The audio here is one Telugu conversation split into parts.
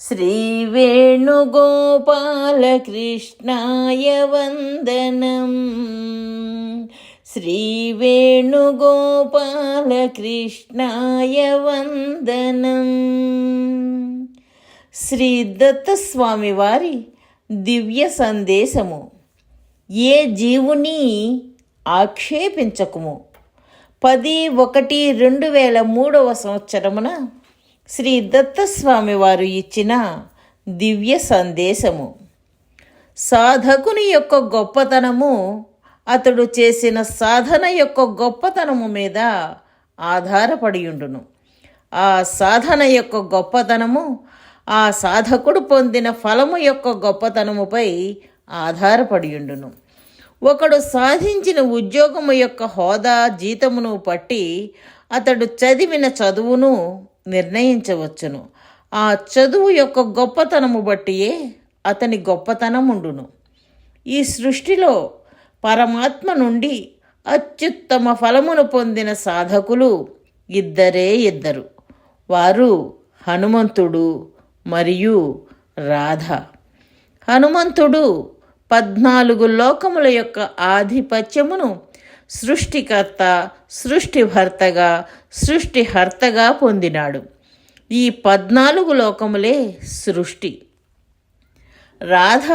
श्रीवेणुगोपालकृष्णाय वन्दनम् శ్రీవేణుగోపాలకృష్ణాయ వందనం శ్రీ దత్తస్వామి వారి దివ్య సందేశము ఏ జీవుని ఆక్షేపించకుము పది ఒకటి రెండు వేల మూడవ సంవత్సరమున శ్రీ దత్తస్వామి వారు ఇచ్చిన దివ్య సందేశము. సాధకుని యొక్క గొప్పతనము అతడు చేసిన సాధన యొక్క గొప్పతనము మీద ఆధారపడి ఉండును ఆ సాధన యొక్క గొప్పతనము ఆ సాధకుడు పొందిన ఫలము యొక్క గొప్పతనముపై ఆధారపడి ఉండును ఒకడు సాధించిన ఉద్యోగము యొక్క హోదా జీతమును పట్టి అతడు చదివిన చదువును నిర్ణయించవచ్చును. ఆ చదువు యొక్క గొప్పతనము బట్టియే అతని గొప్పతనం ఉండును ఈ సృష్టిలో పరమాత్మ నుండి అత్యుత్తమ ఫలమును పొందిన సాధకులు ఇద్దరే ఇద్దరు. వారు హనుమంతుడు మరియు రాధ. హనుమంతుడు పద్నాలుగు లోకముల యొక్క ఆధిపత్యమును సృష్టికర్త సృష్టిభర్తగా సృష్టిహర్తగా పొందినాడు. ఈ పద్నాలుగు లోకములే సృష్టి. రాధ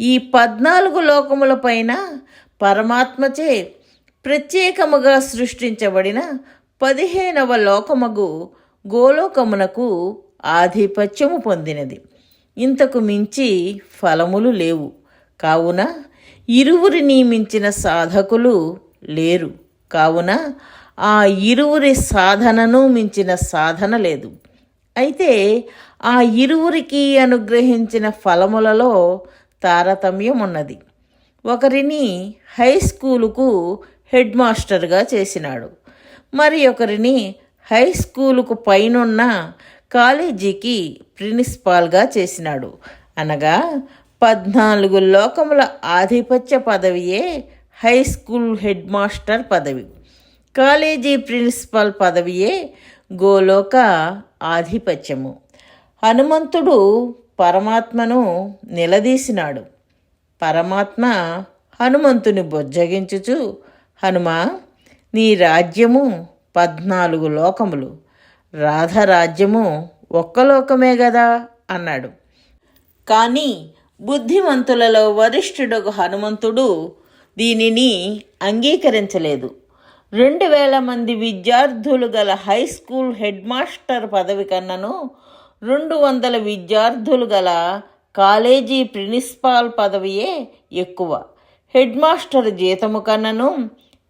ఈ పద్నాలుగు లోకములపైన పరమాత్మచే ప్రత్యేకముగా సృష్టించబడిన పదిహేనవ లోకముగు గోలోకమునకు ఆధిపత్యము పొందినది. ఇంతకు మించి ఫలములు లేవు. కావున ఇరువురి నియమించిన సాధకులు లేరు. కావున ఆ ఇరువురి సాధనను మించిన సాధన లేదు. అయితే ఆ ఇరువురికి అనుగ్రహించిన ఫలములలో తారతమ్యం ఉన్నది. ఒకరిని హై స్కూలుకు హెడ్ మాస్టర్గా చేసినాడు. మరి ఒకరిని హై స్కూలుకు పైనున్న కాలేజీకి ప్రిన్సిపాల్గా చేసినాడు. అనగా పద్నాలుగు లోకముల ఆధిపత్య పదవియే హై స్కూల్ హెడ్ మాస్టర్ పదవి. కాలేజీ ప్రిన్సిపల్ పదవియే గోలోక ఆధిపత్యము. హనుమంతుడు పరమాత్మను నిలదీసినాడు. పరమాత్మ హనుమంతుని బొజ్జగించుచు హనుమా నీ రాజ్యము పద్నాలుగు లోకములు. రాధరాజ్యము ఒక్క లోకమే గదా అన్నాడు. కానీ బుద్ధిమంతులలో వరిష్ఠుడు హనుమంతుడు దీనిని అంగీకరించలేదు. రెండు వేల మంది విద్యార్థులు గల హై స్కూల్ హెడ్ మాస్టర్ పదవి కన్నను రెండు వందల విద్యార్థులు గల కాలేజీ ప్రిన్సిపాల్ పదవియే ఎక్కువ. హెడ్ మాస్టర్ జీతము కన్నను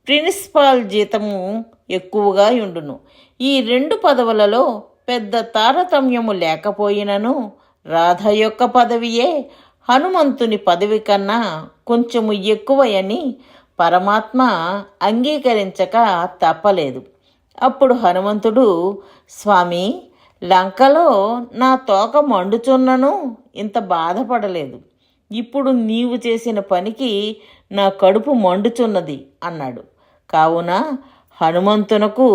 ప్రిన్సిపాల్ జీతము ఎక్కువగా ఉండును ఈ రెండు పదవులలో పెద్ద తారతమ్యము లేకపోయినను రాధ యొక్క పదవియే హనుమంతుని పదవి కన్నా కొంచెము ఎక్కువయని పరమాత్మ అంగీకరించక తప్పలేదు. అప్పుడు హనుమంతుడు స్వామి లంకలో నా తోక మండుచున్నను ఇంత బాధపడలేదు. ఇప్పుడు నీవు చేసిన పనికి నా కడుపు మండుచున్నది అన్నాడు. కావున హనుమంతునకు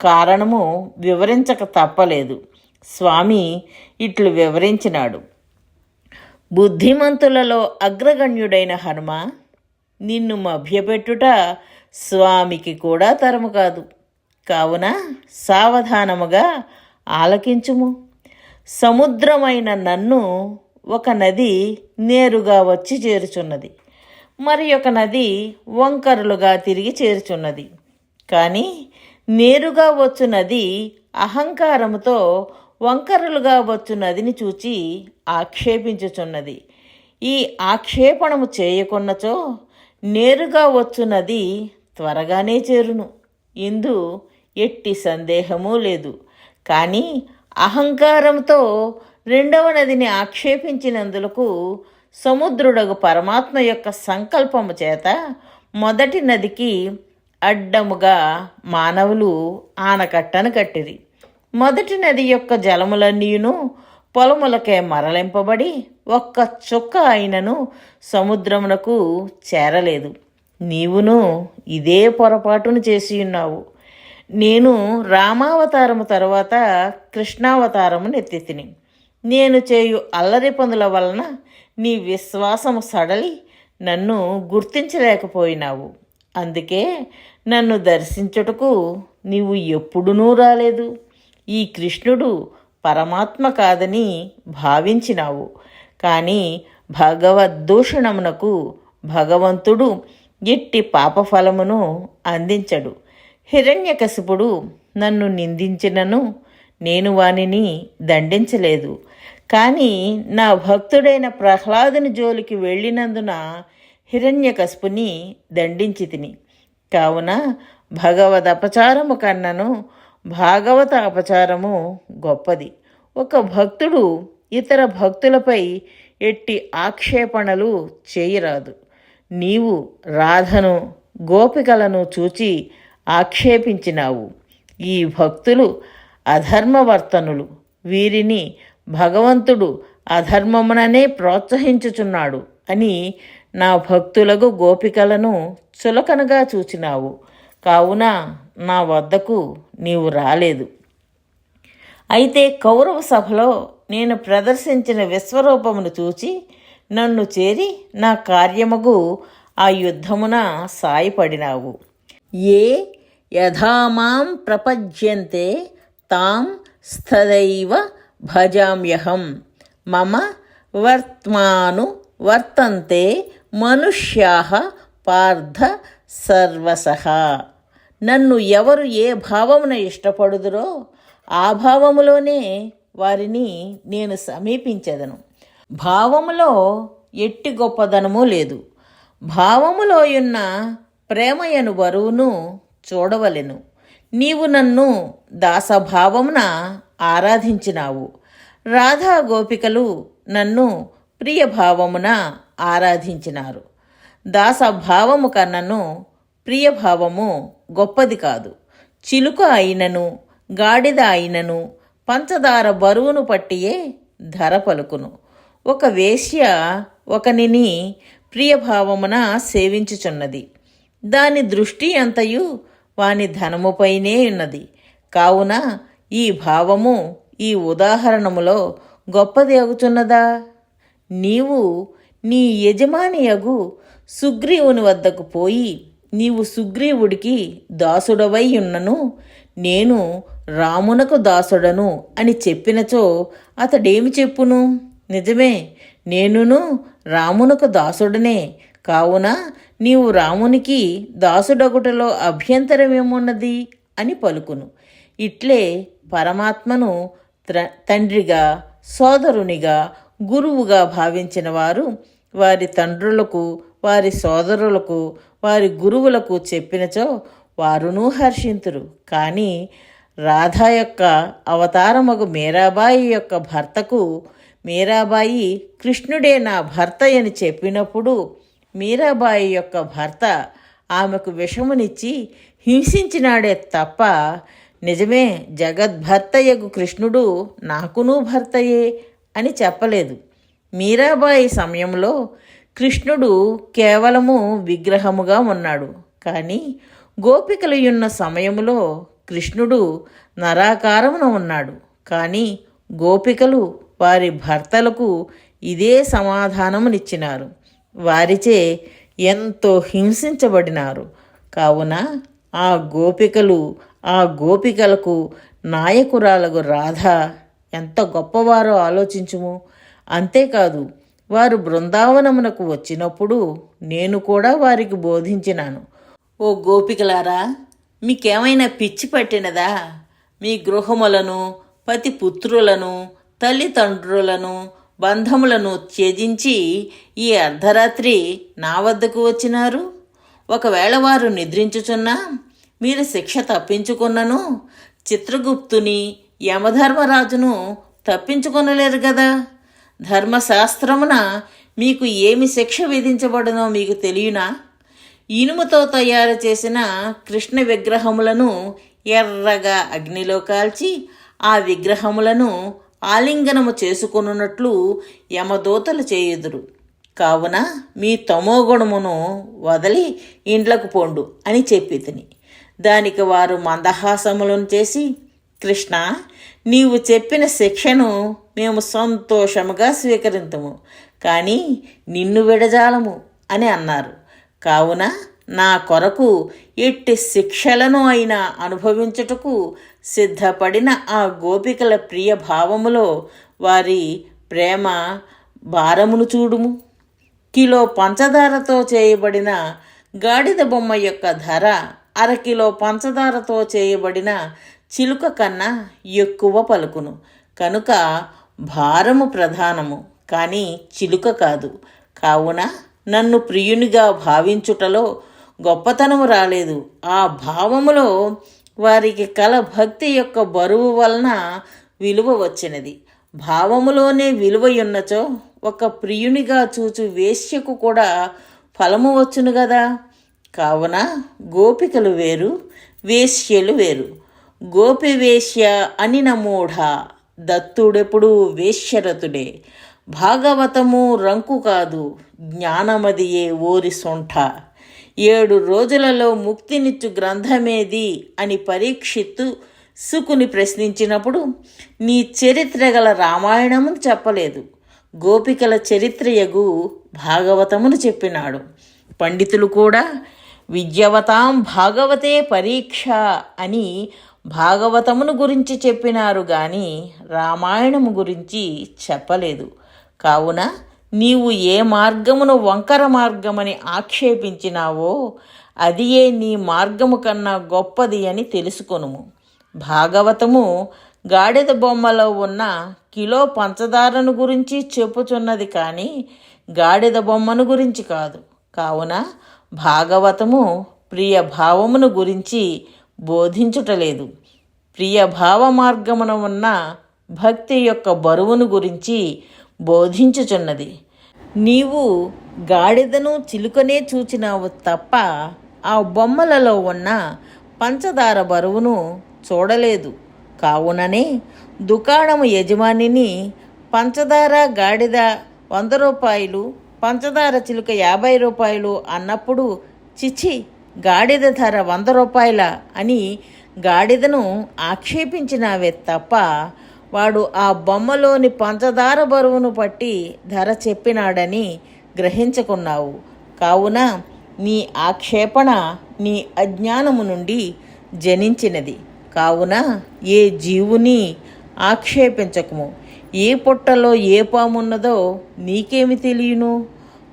కారణము వివరించక తప్పలేదు. స్వామి ఇట్లు వివరించినాడు. బుద్ధిమంతులలో అగ్రగణ్యుడైన హనుమ నిన్ను మభ్యపెట్టుట స్వామికి కూడా తరము కాదు. కావున సావధానముగా ఆలకించుము. సముద్రమైన నన్ను ఒక నది నేరుగా వచ్చి చేరుచున్నది. మరి ఒక నది వంకరులుగా తిరిగి చేరుచున్నది. కానీ నేరుగా వచ్చు నది అహంకారముతో వంకరలుగా వచ్చు నదిని చూచి ఆక్షేపించుచున్నది. ఈ ఆక్షేపణము చేయకున్నచో నేరుగా వచ్చున్నది త్వరగానే చేరును. ఇందు ఎట్టి సందేహమూ లేదు. కానీ అహంకారంతో రెండవ నదిని ఆక్షేపించినందులకు సముద్రుడగు పరమాత్మ యొక్క సంకల్పము చేత మొదటి నదికి అడ్డముగా మానవులు ఆనకట్టను కట్టిరి. మొదటి నది యొక్క జలములన్నీయును పొలములకే మరలింపబడి ఒక్క చుక్క అయినను సముద్రమునకు చేరలేదు. నీవును ఇదే పొరపాటును చేసి ఉన్నావు. నేను రామావతారము తర్వాత కృష్ణావతారము నెత్తితిని. నేను చేయు అల్లరి పనుల వలన నీ విశ్వాసము సడలి నన్ను గుర్తించలేకపోయినావు. అందుకే నన్ను దర్శించుటకు నీవు ఎప్పుడునూ రాలేదు. ఈ కృష్ణుడు పరమాత్మ కాదని భావించినావు. కానీ భగవద్దూషణమునకు భగవంతుడు ఎట్టి పాపఫలమును అందించడు. హిరణ్యకశిపుడు నన్ను నిందించినను నేను వానిని దండించలేదు. కానీ నా భక్తుడైన ప్రహ్లాదుని జోలికి వెళ్ళినందున హిరణ్యకశిపుని దండించి తిని. కావున భగవద్ అపచారము కన్నను భాగవత అపచారము గొప్పది. ఒక భక్తుడు ఇతర భక్తులపై ఎట్టి ఆక్షేపణలు చేయరాదు. నీవు రాధను గోపికలను చూచి ఆక్షేపించినావు. ఈ భక్తులు అధర్మవర్తనులు. వీరిని భగవంతుడు అధర్మముననే ప్రోత్సహించుచున్నాడు అని నా భక్తులకు గోపికలను చులకనగా చూచినావు. కావున నా వద్దకు నీవు రాలేదు. అయితే కౌరవ సభలో నేను ప్రదర్శించిన విశ్వరూపమును చూచి నన్ను చేరి నా కార్యముగు ఆ యుద్ధమున సాయపడినావు. ఏ యథామాం ప్రపద్యంతే తాం స్థదైవ భజామ్యహం. మమ వర్త్మాను వర్తంతే మనుష్యా పార్థ సర్వసహ నన్ను ఎవరు ఏ భావమున ఇష్టపడుదురో ఆ భావములోనే వారిని నేను సమీపించదను. భావములో ఎట్టి గొప్పదనము లేదు. భావములో ఉన్న ప్రేమయను బరువును చూడవలెను. నీవు నన్ను దాసభావమున ఆరాధించినావు. రాధా గోపికలు నన్ను ప్రియభావమున ఆరాధించినారు. దాసభావము కన్నను ప్రియభావము గొప్పది కాదు. చిలుక అయినను గాడిద అయినను పంచదార బరువును పట్టియే ధర పలుకును. ఒక వేశ్య ఒకనిని ప్రియభావమున సేవించుచున్నది. దాని దృష్టి అంతయు వాని ధనముపైనే ఉన్నది. కావున ఈ భావము ఈ ఉదాహరణములో గొప్పది అగుచున్నదా నీవు నీ యజమానియగు సుగ్రీవుని వద్దకు పోయి నీవు సుగ్రీవుడికి దాసుడవై ఉన్నను నేను రామునకు దాసుడను అని చెప్పినచో అతడేమి చెప్పును? నిజమే నేనును రామునకు దాసుడనే. కావున నీవు రామునికి దాసుడగుటలో అభ్యంతరమేమున్నది అని పలుకును. ఇట్లే పరమాత్మను త్ర- తండ్రిగా సోదరునిగా గురువుగా భావించిన వారు వారి తండ్రులకు వారి సోదరులకు వారి గురువులకు చెప్పినచో వారును హర్షింతురు. కానీ రాధ యొక్క అవతారమగు మీరాబాయి యొక్క భర్తకు మీరాబాయి కృష్ణుడే నా భర్త అని చెప్పినప్పుడు మీరాబాయి యొక్క భర్త ఆమెకు విషమునిచ్చి హింసించినాడే తప్ప నిజమే జగద్భర్తయ్యకు కృష్ణుడు నాకునూ భర్తయే అని చెప్పలేదు. మీరాబాయి సమయంలో కృష్ణుడు కేవలము విగ్రహముగా ఉన్నాడు. కానీ గోపికలు ఉన్న సమయములో కృష్ణుడు నరాకారమున ఉన్నాడు. కానీ గోపికలు వారి భర్తలకు ఇదే సమాధానమునిచ్చినారు. వారిచే ఎంతో హింసించబడినారు. కావున ఆ గోపికలు ఆ గోపికలకు నాయకురాలకు రాధ ఎంత గొప్పవారో ఆలోచించుము. అంతేకాదు వారు బృందావనమునకు వచ్చినప్పుడు నేను కూడా వారికి బోధించినాను. ఓ గోపికలారా మీకేమైనా పిచ్చి పట్టినదా? మీ గృహములను పతి పుత్రులను తల్లిదండ్రులను బంధములను త్యజించి ఈ అర్ధరాత్రి నా వద్దకు వచ్చినారు? ఒకవేళ వారు నిద్రించుచున్నా మీరు శిక్ష తప్పించుకున్నను చిత్రగుప్తుని యమధర్మరాజును తప్పించుకొనలేరు కదా ధర్మశాస్త్రమున మీకు ఏమి శిక్ష విధించబడునో మీకు తెలియనా? ఇనుముతో తయారు చేసిన కృష్ణ విగ్రహములను ఎర్రగా అగ్నిలో కాల్చి ఆ విగ్రహములను ఆలింగనము చేసుకొనున్నట్లు యమదూతలు చేయుదురు. కావున మీ తమోగుణమును వదలి ఇండ్లకు పోండు అని చెప్పి తిని దానికి వారు మందహాసములను చేసి కృష్ణ నీవు చెప్పిన శిక్షను మేము సంతోషముగా స్వీకరింతము కానీ నిన్ను విడజాలము అని అన్నారు. కావున నా కొరకు ఎట్టి శిక్షలను అయినా అనుభవించుటకు సిద్ధపడిన ఆ గోపికల ప్రియ భావములో వారి ప్రేమ భారమును చూడుము. కిలో పంచదారతో చేయబడిన గాడిద బొమ్మ యొక్క ధర అరకిలో పంచదారతో చేయబడిన చిలుక కన్నా ఎక్కువ పలుకును. కనుక భారము ప్రధానము కానీ చిలుక కాదు. కావున నన్ను ప్రియునిగా భావించుటలో గొప్పతనము రాలేదు. ఆ భావములో వారికి కల భక్తి యొక్క బరువు వలన విలువ వచ్చినది. భావములోనే విలువయున్నచో ఒక ప్రియునిగా చూచు వేశ్యకు కూడా ఫలము వచ్చును కదా కావున గోపికలు వేరు వేశ్యలు వేరు. గోపి వేశ్య అని నమూఢ దత్తుడెప్పుడు వేశ్యరతుడే భాగవతము రంకు కాదు జ్ఞానమదియే ఓరి సొంఠ. ఏడు రోజులలో ముక్తినిచ్చు గ్రంథమేది అని పరీక్షిత్తు సుకుని ప్రశ్నించినప్పుడు నీ చరిత్ర గల రామాయణమును చెప్పలేదు. గోపికల చరిత్రయగు భాగవతమును చెప్పినాడు. పండితులు కూడా విద్యవతాం భాగవతే పరీక్ష అని భాగవతమును గురించి చెప్పినారు గాని రామాయణము గురించి చెప్పలేదు. కావున నీవు ఏ మార్గమును వంకర మార్గమని ఆక్షేపించినావో అదియే నీ మార్గము కన్నా గొప్పది అని తెలుసుకొనుము. భాగవతము గాడిద బొమ్మలో ఉన్న కిలో పంచదారను గురించి చెప్పుచున్నది కానీ గాడిద బొమ్మను గురించి కాదు. కావున భాగవతము ప్రియ భావమును గురించి బోధించుటలేదు. ప్రియ భావ మార్గమున ఉన్న భక్తి యొక్క బరువును గురించి బోధించుచున్నది. నీవు గాడిదను చిలుకనే చూచినావు తప్ప ఆ బొమ్మలలో ఉన్న పంచదార బరువును చూడలేదు. కావుననే దుకాణము యజమానిని పంచదార గాడిద వంద రూపాయలు పంచదార చిలుక యాభై రూపాయలు అన్నప్పుడు చిచి గాడిద ధర వంద రూపాయల అని గాడిదను ఆక్షేపించినావే తప్ప వాడు ఆ బొమ్మలోని పంచదార బరువును పట్టి ధర చెప్పినాడని గ్రహించుకున్నావు. కావున నీ ఆక్షేపణ నీ అజ్ఞానము నుండి జనించినది. కావున ఏ జీవుని ఆక్షేపించకము? ఏ పుట్టలో ఏ పామున్నదో నీకేమి తెలియను?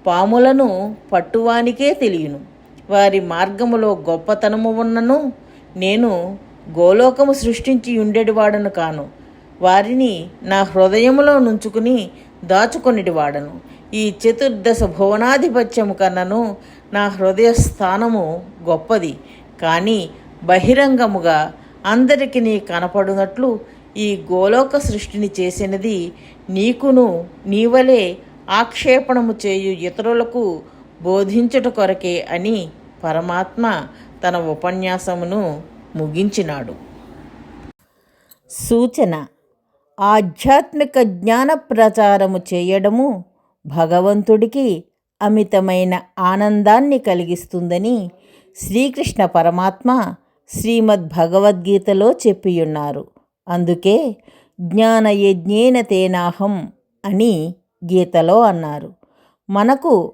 పాములను పట్టువానికే తెలియను. వారి మార్గములో గొప్పతనము ఉన్నను నేను గోలోకము సృష్టించి ఉండేటివాడను కాను. వారిని నా హృదయములో నుంచుకుని దాచుకొనిటివాడను. ఈ చతుర్దశ భువనాధిపత్యము కన్నను నా హృదయ స్థానము గొప్పది. కానీ బహిరంగముగా అందరికి నీ కనపడునట్లు ఈ గోలోక సృష్టిని చేసినది నీకును నీవలే ఆక్షేపణము చేయు ఇతరులకు బోధించుట కొరకే అని పరమాత్మ తన ఉపన్యాసమును ముగించినాడు. సూచన ఆధ్యాత్మిక జ్ఞాన ప్రచారము చేయడము భగవంతుడికి అమితమైన ఆనందాన్ని కలిగిస్తుందని శ్రీకృష్ణ పరమాత్మ శ్రీమద్ భగవద్గీతలో చెప్పియున్నారు. అందుకే జ్ఞానయజ్ఞేన తేనాహం అని గీతలో అన్నారు. మనకు